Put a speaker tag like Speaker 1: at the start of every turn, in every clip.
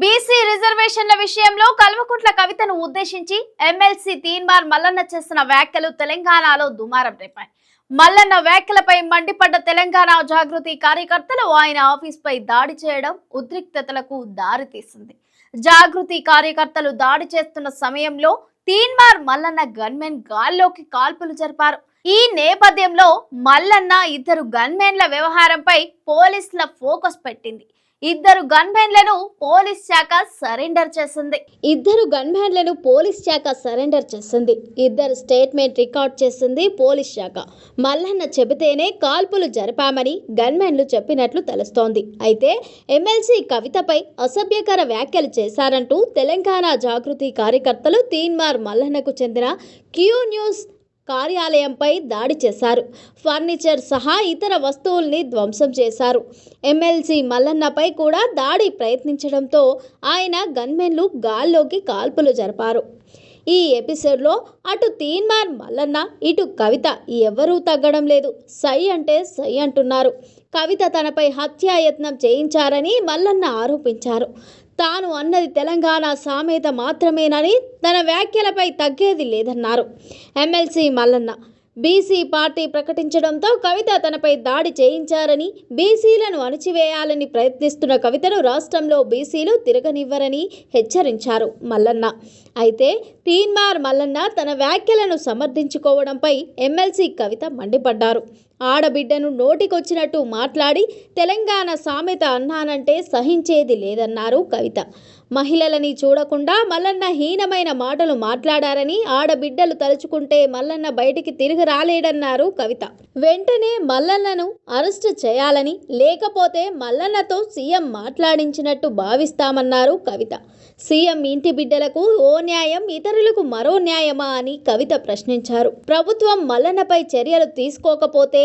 Speaker 1: BC రిజర్వేషన్ల విషయంలో కల్వకుంట్ల కవితను ఉద్దేశించి ఎమ్మెల్సీ తీన్మార్ మల్లన్న చేసిన వ్యాఖ్యలు తెలంగాణలో దుమారం రేపాయి. మల్లన్న వ్యాఖ్యలపై మండిపడ్డ తెలంగాణ జాగృతి కార్యకర్తలు ఆయన ఆఫీస్పై దాడి చేయడం ఉద్రిక్తతలకు దారితీసింది జాగృతి కార్యకర్తలు దాడి చేస్తున్న సమయంలో తీన్మార్ మల్లన్న గన్మెన్ గాల్లోకి కాల్పులు జరిపారు. ఈ నేపథ్యంలో మల్లన్న ఇద్దరు గన్మెన్ల వ్యవహారంపై పోలీసుల ఫోకస్ పెట్టింది. ఇద్దరు గన్మెన్లను పోలీస్ శాఖ సరెండర్ చేసింది. ఇద్దరు గన్మెన్లను పోలీస్ శాఖ సరెండర్ చేసింది. ఇద్దరు స్టేట్మెంట్ రికార్డ్ చేసింది పోలీస్ శాఖ. మల్లన్న చెబితేనే కాల్పులు జరిపామని గన్మెన్లు చెప్పినట్లు తెలుస్తోంది. అయితే ఎమ్మెల్సీ కవితపై అసభ్యకర వ్యాఖ్యలు చేశారంటూ తెలంగాణ జాగృతి కార్యకర్తలు తీన్మార్ మల్లన్నకు చెందిన క్యూ న్యూస్ కార్యాలయంపై దాడి చేశారు. ఫర్నిచర్ సహా ఇతర వస్తువుల్ని ధ్వంసం చేశారు. ఎమ్మెల్సీ మల్లన్నపై కూడా దాడి ప్రయత్నించడంతో ఆయన గన్మెన్లు గాల్లోకి కాల్పులు జరిపారు. ఈ ఎపిసోడ్లో అటు తీన్మార్ మల్లన్న ఇటు కవిత ఎవరూ తగ్గడం లేదు. సై అంటే సై అంటున్నారు. కవిత తనపై హత్యాయత్నం చేయించారని మల్లన్న ఆరోపించారు. తాను అన్నది తెలంగాణ సామెత మాత్రమేనని తన వ్యాఖ్యలపై తగ్గేది లేదన్నారు. ఎమ్మెల్సీ మల్లన్న బీసీ పార్టీ ప్రకటించడంతో కవిత తనపై దాడి చేయించారని బీసీలను అణిచివేయాలని ప్రయత్నిస్తున్న కవితను రాష్ట్రంలో బీసీలు తిరగనివ్వరని హెచ్చరించారు మల్లన్న. అయితే తీన్మార్ మల్లన్న తన వ్యాఖ్యలను సమర్థించుకోవడంపై ఎమ్మెల్సీ కవిత మండిపడ్డారు. ఆడబిడ్డను నోటికొచ్చినట్టు మాట్లాడి తెలంగాణ సామెత అన్నానంటే సహించేది లేదన్నారు కవిత. మహిళలని చూడకుండా మల్లన్న హీనమైన మాటలు మాట్లాడారని ఆడబిడ్డలు తలుచుకుంటే మల్లన్న బయటికి తిరిగి రాలేడన్నారు కవిత. వెంటనే మల్లన్నను అరెస్ట్ చేయాలని లేకపోతే మల్లన్నతో సీఎం మాట్లాడించినట్టు భావిస్తామన్నారు కవిత. సీఎం ఇంటి బిడ్డలకు ఓ న్యాయం ఇతరులకు మరో న్యాయమా అని కవిత ప్రశ్నించారు. ప్రభుత్వం మల్లన్నపై చర్యలు తీసుకోకపోతే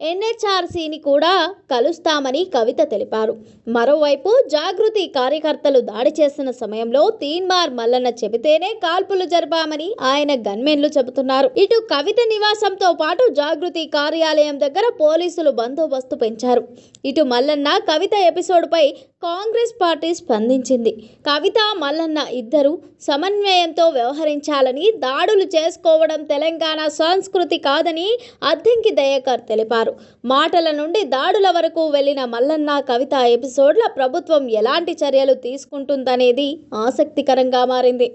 Speaker 1: ఎన్హెచ్ఆర్సీని కూడా కలుస్తామని కవిత తెలిపారు. మరోవైపు జాగృతి కార్యకర్తలు దాడి చేసిన సమయంలో తీన్మార్ మల్లన్న చెబితేనే కాల్పులు జరిపామని ఆయన గన్మెన్లు చెబుతున్నారు. ఇటు కవిత నివాసంతో పాటు జాగృతి కార్యాలయం దగ్గర పోలీసులు బందోబస్తు పెంచారు. ఇటు మల్లన్న కవిత ఎపిసోడ్పై కాంగ్రెస్ పార్టీ స్పందించింది. కవిత మల్లన్న ఇద్దరు సమన్వయంతో వ్యవహరించాలని దాడులు చేసుకోవడం తెలంగాణ సంస్కృతి కాదని అద్దంకి దయాకర్ తెలిపారు. మాటల నుండి దాడుల వరకు వెళ్ళిన మల్లన్న కవిత ఎపిసోడ్ల ప్రభుత్వం ఎలాంటి చర్యలు తీసుకుంటుందనేది ఆసక్తికరంగా మారింది.